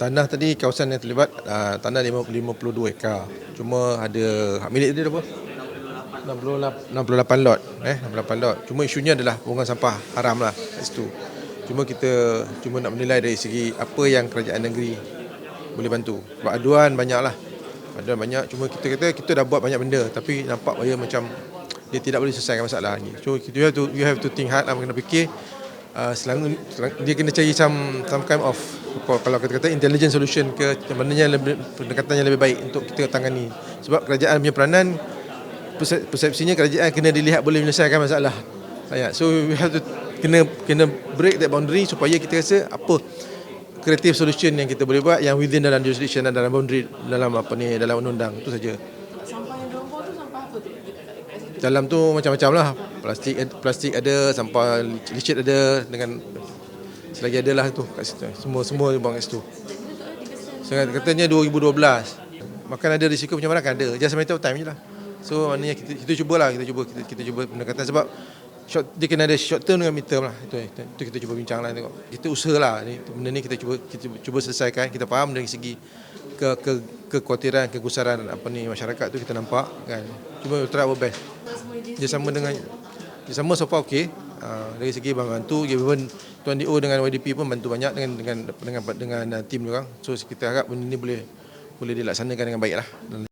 Tanah tadi kawasan yang terlibat uh, tanah 50 52 ekar. Cuma ada hak milik dia apa? 68 68 lot eh 68 lot. Cuma isunya adalah pembuangan sampah haram lah kat situ. Cuma kita cuma nak menilai dari segi apa yang kerajaan negeri boleh bantu. Sebab aduan banyak lah. Aduan banyak cuma kita kata kita dah buat banyak benda tapi nampak dia macam dia tidak boleh selesaikan masalah ni. So you have to you have to think hard lah kena fikir uh, selangor, selang, dia kena cari some some kind of kalau kita kata intelligent solution ke mana yang lebih pendekatan yang lebih baik untuk kita tangani. Sebab kerajaan punya peranan perse- persepsinya kerajaan kena dilihat boleh menyelesaikan masalah. Rakyat so we have to kena kena break that boundary supaya kita rasa apa creative solution yang kita boleh buat yang within dalam jurisdiction dan dalam boundary dalam apa ni dalam undang-undang. Itu saja. Diorang bawa tu sampah apa tu? Dalam tu macam-macam lah plastik plastik ada sampah licit ada dengan selagi ada lah tu kat situ. Semua semua buang kat situ. Sangat katanya 2012 makan ada risiko pencemaran kan ada. Just matter of time je lah. So maknanya kita, kita cubalah kita cuba kita, kita cuba pendekatan sebab short, dia kena ada short term dengan mid term lah. Itu, itu, itu kita cuba bincang lah tengok. Kita usaha lah ni, benda ni kita cuba kita cuba selesaikan. Kita faham dari segi ke, ke kekhawatiran kegusaran apa ni masyarakat tu kita nampak kan. Cuma try our best. Dia sama dengan dia sama so far okey uh, dari segi bantu even Tuan DO dengan YDP pun bantu banyak dengan dengan dengan dengan, dengan uh, tim dia orang so kita harap benda ni boleh boleh dilaksanakan dengan baik lah